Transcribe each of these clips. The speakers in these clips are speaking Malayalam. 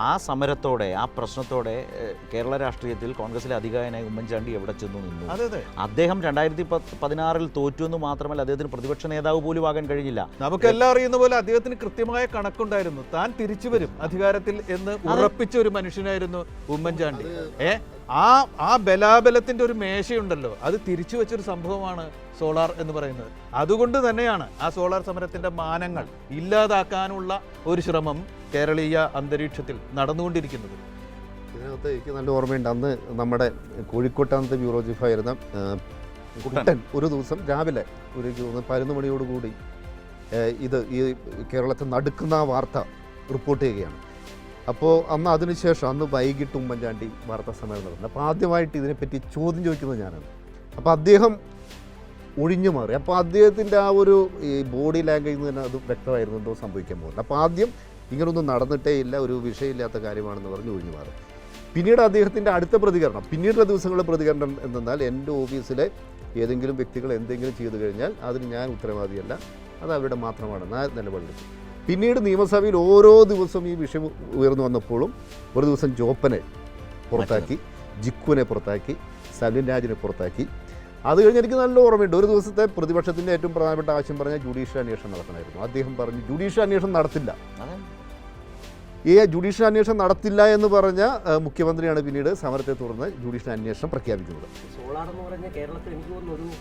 ആ സമരത്തോടെ ആ പ്രശ്നത്തോടെ കേരള രാഷ്ട്രീയത്തിൽ കോൺഗ്രസിലെ അധികാരനായ ഉമ്മൻചാണ്ടി എവിടെ ചെന്നു നിന്നു? അതെ അതെ. അദ്ദേഹം രണ്ടായിരത്തി പതിനാറിൽ തോറ്റു എന്ന് മാത്രമല്ല അദ്ദേഹത്തിന് പ്രതിപക്ഷ നേതാവ് പോലും ആകാൻ കഴിഞ്ഞില്ല നമുക്കെല്ലാം അറിയുന്ന പോലെ അദ്ദേഹത്തിന് കൃത്യമായ കണക്കുണ്ടായിരുന്നു. താൻ തിരിച്ചു വരും അധികാരത്തിൽ എന്ന് ഉറപ്പിച്ച ഒരു മനുഷ്യനായിരുന്നു ഉമ്മൻചാണ്ടി. ഏ? ആ ആ ബലാബലത്തിന്റെ ഒരു മേശയുണ്ടല്ലോ. അത് തിരിച്ചു വെച്ചൊരു സംഭവമാണ് സോളാർ എന്ന് പറയുന്നത്. അതുകൊണ്ട് തന്നെയാണ് ആ സോളാർ സമരത്തിന്റെ മാനങ്ങൾ ഇല്ലാതാക്കാനുള്ള ഒരു ശ്രമം കേരളീയ അന്തരീക്ഷത്തിൽ നടന്നുകൊണ്ടിരിക്കുന്നത്. ഇതിനകത്ത് എനിക്ക് നല്ല ഓർമ്മയുണ്ട്. അന്ന് നമ്മുടെ കോഴിക്കോട്ടാമത്തെ ബ്യൂറോ ചീഫ് ആയിരുന്ന കുട്ടൻ ഒരു ദിവസം രാവിലെ ഒരു പതിനൊന്ന് മണിയോടുകൂടി ഇത് ഈ കേരളത്തിൽ നടുക്കുന്ന ആ വാർത്ത റിപ്പോർട്ട് ചെയ്യുകയാണ്. അപ്പോൾ അന്ന് അതിനുശേഷം അന്ന് വൈകിട്ട് ഉമ്മൻചാണ്ടി വാർത്താ സമ്മേളനം നടന്നു. അപ്പോൾ ആദ്യമായിട്ട് ഇതിനെപ്പറ്റി ചോദ്യം ചോദിക്കുന്നത് ഞാനാണ്. അപ്പോൾ അദ്ദേഹം ഒഴിഞ്ഞു മാറി. അപ്പോൾ അദ്ദേഹത്തിന്റെ ആ ഒരു ഈ ബോഡി ലാംഗ്വേജ് തന്നെ അത് വ്യക്തമായിരുന്നു എന്തോ സംഭവിക്കാൻ പോകുന്നത്. അപ്പോൾ ആദ്യം ഇങ്ങനൊന്നും നടന്നിട്ടേ ഇല്ല ഒരു വിഷയമില്ലാത്ത കാര്യമാണെന്ന് പറഞ്ഞ് ഒഴിഞ്ഞു മാറി. പിന്നീട് അദ്ദേഹത്തിന്റെ അടുത്ത പ്രതികരണം പിന്നീടുള്ള ദിവസങ്ങളിലെ പ്രതികരണം എന്തെന്നാൽ എന്റെ ഓഫീസിലെ ഏതെങ്കിലും വ്യക്തികൾ എന്തെങ്കിലും ചെയ്തു കഴിഞ്ഞാൽ അതിന് ഞാൻ ഉത്തരവാദിയല്ല അത് അവരുടെ മാത്രമാണ് ഞാൻ നിലപാടെടുത്തു പിന്നീട് നിയമസഭയിൽ ഓരോ ദിവസവും ഈ വിഷയം ഉയർന്നു വന്നപ്പോഴും ഒരു ദിവസം ജോപ്പനെ പുറത്താക്കി ജിക്കുവിനെ പുറത്താക്കി സലിൻ രാജിനെ പുറത്താക്കി അത് കഴിഞ്ഞ് എനിക്ക് നല്ല ഓർമ്മയുണ്ട്. ഒരു ദിവസത്തെ പ്രതിപക്ഷത്തിന്റെ ഏറ്റവും പ്രധാനപ്പെട്ട ആവശ്യം പറഞ്ഞ ജുഡീഷ്യൽ അന്വേഷണം നടത്തണമായിരുന്നു അദ്ദേഹം പറഞ്ഞു ജുഡീഷ്യൽ അന്വേഷണം നടത്തില്ല. ഈ ജുഡീഷ്യൽ അന്വേഷണം നടത്തില്ല എന്ന് പറഞ്ഞ മുഖ്യമന്ത്രിയാണ് പിന്നീട് സമരത്തെ തുടർന്ന് ജുഡീഷ്യൽ അന്വേഷണം പ്രഖ്യാപിക്കുന്നത്. സോളാർ എന്ന് പറഞ്ഞ കേരളത്തിൽ എനിക്ക് തോന്നുന്നു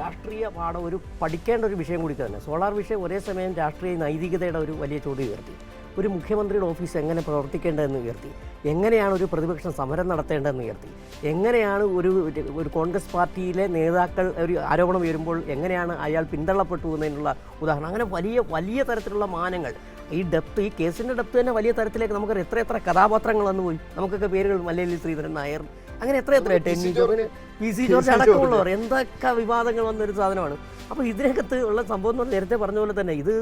രാഷ്ട്രീയ പാഠം ഒരു പഠിക്കേണ്ട ഒരു വിഷയം കൂടി തന്നെ. സോളാർ വിഷയം ഒരേ സമയം രാഷ്ട്രീയ നൈതികതയുടെ ഒരു വലിയ ചോദ്യം ഉയർത്തി. ഒരു മുഖ്യമന്ത്രിയുടെ ഓഫീസ് എങ്ങനെ പ്രവർത്തിക്കേണ്ടതെന്ന് ഉയർത്തി? എങ്ങനെയാണ് ഒരു പ്രതിപക്ഷം സമരം നടത്തേണ്ടതെന്ന് ഉയർത്തി? എങ്ങനെയാണ് ഒരു ഒരു കോൺഗ്രസ് പാർട്ടിയിലെ നേതാക്കൾ ഒരു ആരോപണം ഉയരുമ്പോൾ എങ്ങനെയാണ് അയാൾ പിന്തള്ളപ്പെട്ടു എന്നതിനുള്ള ഉദാഹരണം? അങ്ങനെ വലിയ വലിയ തരത്തിലുള്ള മാനങ്ങൾ. ഈ ഡെപ്ത് ഈ കേസിന്റെ ഡെപ്ത് തന്നെ വലിയ തരത്തിലേക്ക് നമുക്ക് എത്ര എത്ര കഥാപാത്രങ്ങൾ വന്നു പോയി നമുക്കൊക്കെ പേരുകൾ മല്ലയിൽ ശ്രീധരൻ നായർ. അങ്ങനെ എത്ര എത്ര ടെന്നി ജോർജ്. പി സി ജോർജ് അടക്കമുള്ളവർ എന്തൊക്കെ വിവാദങ്ങൾ വന്നൊരു സാധനമാണ്. അപ്പോൾ ഇതിനകത്ത് ഉള്ള സംഭവം എന്ന് നേരത്തെ പറഞ്ഞ പോലെ തന്നെ ഇത്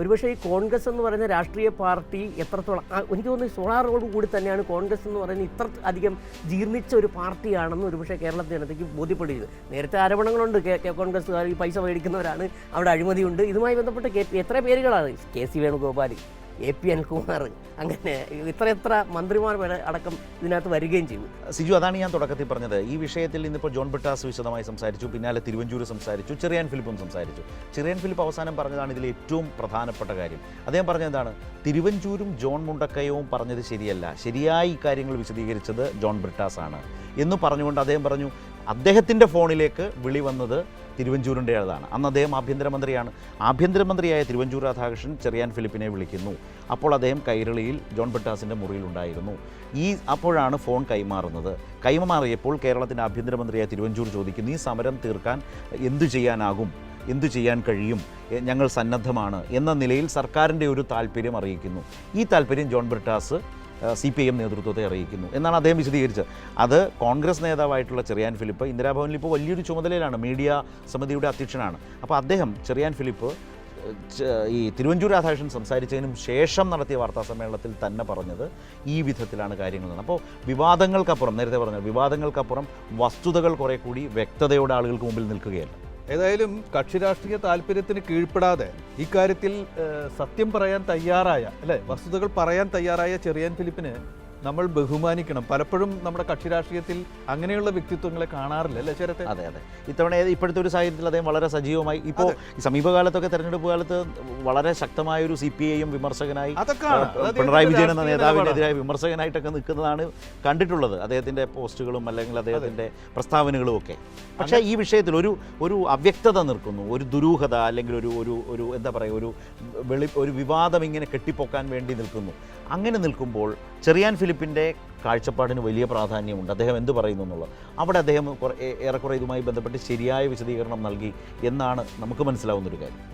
ഒരുപക്ഷേ ഈ കോൺഗ്രസ് എന്ന് പറയുന്ന രാഷ്ട്രീയ പാർട്ടി എത്രത്തോളം എനിക്ക് തോന്നുന്നു ഈ സോളാറോട് കൂടി തന്നെയാണ് കോൺഗ്രസ് എന്ന് പറയുന്ന ഇത്ര അധികം ജീർണിച്ച ഒരു പാർട്ടിയാണെന്ന് ഒരുപക്ഷേ കേരളത്തിൽ ജനതയ്ക്ക് ബോധ്യപ്പെടുകയത് നേരത്തെ ആരോപണങ്ങളുണ്ട് കോൺഗ്രസ്സുകാർ ഈ പൈസ മേടിക്കുന്നവരാണ് അവിടെ അഴിമതിയുണ്ട്. ഇതുമായി ബന്ധപ്പെട്ട് എത്ര പേരുകളാണ്? K C Venugopal A P Anilkumar അങ്ങനെ ഇത്ര എത്ര മന്ത്രിമാർ വരെ അടക്കം ഇതിനകത്ത് വരികയും ചെയ്തു. സിജു അതാണ് ഞാൻ തുടക്കത്തിൽ പറഞ്ഞത്. ഈ വിഷയത്തിൽ ഇന്നിപ്പോൾ ജോൺ ബിട്ടാസ് വിശദമായി സംസാരിച്ചു പിന്നാലെ തിരുവഞ്ചൂർ സംസാരിച്ചു ചെറിയാൻ ഫിലിപ്പും സംസാരിച്ചു. ചെറിയാൻ ഫിലിപ്പ് അവസാനം പറഞ്ഞതാണ് ഇതിൽ ഏറ്റവും പ്രധാനപ്പെട്ട കാര്യം. അദ്ദേഹം പറഞ്ഞ എന്താണ്? തിരുവഞ്ചൂരും ജോൺ മുണ്ടക്കയവും പറഞ്ഞത് ശരിയല്ല. ശരിയായി കാര്യങ്ങൾ വിശദീകരിച്ചത് ജോൺ ബ്രിട്ടാസ് ആണ് എന്ന് പറഞ്ഞുകൊണ്ട് അദ്ദേഹം പറഞ്ഞു അദ്ദേഹത്തിന്റെ ഫോണിലേക്ക് വിളി വന്നത് തിരുവഞ്ചൂരിന്റേതാണ് അന്ന് അദ്ദേഹം ആഭ്യന്തരമന്ത്രിയാണ്. ആഭ്യന്തരമന്ത്രിയായ തിരുവഞ്ചൂർ രാധാകൃഷ്ണൻ ചെറിയാൻ ഫിലിപ്പിനെ വിളിക്കുന്നു. അപ്പോൾ അദ്ദേഹം കൈരളിയിൽ ജോൺ ബിട്ടാസിന്റെ മുറിയിലുണ്ടായിരുന്നു. ഈ അപ്പോഴാണ് ഫോൺ കൈമാറുന്നത്. കൈമാറിയപ്പോൾ കേരളത്തിന്റെ ആഭ്യന്തരമന്ത്രിയായ തിരുവഞ്ചൂർ ചോദിക്കുന്നു ഈ സമരം തീർക്കാൻ എന്തു ചെയ്യാനാകും? എന്തു ചെയ്യാൻ കഴിയും? ഞങ്ങൾ സന്നദ്ധമാണ് എന്ന നിലയിൽ സർക്കാരിന്റെ ഒരു താല്പര്യം അറിയിക്കുന്നു. ഈ താല്പര്യം John Brittas C P M നേതൃത്വത്തെ അറിയിക്കുന്നു. എന്നാണ് അദ്ദേഹം വിശദീകരിച്ചത്. അത് കോൺഗ്രസ് നേതാവായിട്ടുള്ള ചെറിയാൻ ഫിലിപ്പ് ഇന്ദിരാഭവനിൽ ഇപ്പോൾ വലിയൊരു ചുമതലയിലാണ്. മീഡിയ സമിതിയുടെ അധ്യക്ഷനാണ്. അപ്പോൾ അദ്ദേഹം ചെറിയാൻ ഫിലിപ്പ് ഈ തിരുവഞ്ചൂർ രാധാകൃഷ്ണൻ സംസാരിച്ചതിനും ശേഷം നടത്തിയ വാർത്താ സമ്മേളനത്തിൽ തന്നെ പറഞ്ഞത് ഈ വിധത്തിലാണ് കാര്യങ്ങൾ അപ്പോൾ വിവാദങ്ങൾക്കപ്പുറം നേരത്തെ പറഞ്ഞ വിവാദങ്ങൾക്കപ്പുറം വസ്തുതകൾ കുറെ കൂടി വ്യക്തതയോടെ ആളുകൾക്ക് മുമ്പിൽ നിൽക്കുകയല്ല. ഏതായാലും കക്ഷി രാഷ്ട്രീയ താല്പര്യത്തിന് കീഴ്പ്പെടാതെ ഇക്കാര്യത്തിൽ സത്യം പറയാൻ തയ്യാറായ അല്ലെ വസ്തുതകൾ പറയാൻ തയ്യാറായ ചെറിയാൻ ഫിലിപ്പിന് നമ്മൾ ബഹുമാനിക്കണം. പലപ്പോഴും നമ്മുടെ കക്ഷി രാഷ്ട്രീയത്തിൽ അങ്ങനെയുള്ള വ്യക്തിത്വങ്ങളെ കാണാറില്ല അല്ലേ ചേരത്തെ അതെ അതെ. ഇത്തവണ ഇപ്പോഴത്തെ ഒരു സാഹചര്യത്തിൽ അദ്ദേഹം വളരെ സജീവമായി ഇപ്പോൾ സമീപകാലത്തൊക്കെ തെരഞ്ഞെടുപ്പ് കാലത്ത് വളരെ ശക്തമായ ഒരു സി പി ഐയും വിമർശകനായി. പിണറായി വിജയൻ എന്ന നേതാവിനെതിരായ വിമർശകനായിട്ടൊക്കെ നിൽക്കുന്നതാണ് കണ്ടിട്ടുള്ളത്. അദ്ദേഹത്തിന്റെ പോസ്റ്റുകളും അല്ലെങ്കിൽ അദ്ദേഹത്തിന്റെ പ്രസ്താവനകളും ഒക്കെ. പക്ഷേ ഈ വിഷയത്തിൽ ഒരു ഒരു അവ്യക്തത നിൽക്കുന്നു. ഒരു ദുരൂഹത അല്ലെങ്കിൽ ഒരു ഒരു ഒരു എന്താ പറയുക ഒരു വെളി ഒരു വിവാദം ഇങ്ങനെ കെട്ടിപ്പൊക്കാൻ വേണ്ടി നിൽക്കുന്നു. അങ്ങനെ നിൽക്കുമ്പോൾ ചെറിയാൻ ഫിലിപ്പിന്റെ കാഴ്ചപ്പാടിന് വലിയ പ്രാധാന്യമുണ്ട്. അദ്ദേഹം എന്ത് പറയുന്നു എന്നുള്ളത്? അവിടെ അദ്ദേഹം കുറേ ഏറെക്കുറെ ഇതുമായി ബന്ധപ്പെട്ട് ശരിയായ വിശദീകരണം നൽകി എന്നാണ് നമുക്ക് മനസ്സിലാവുന്നൊരു കാര്യം.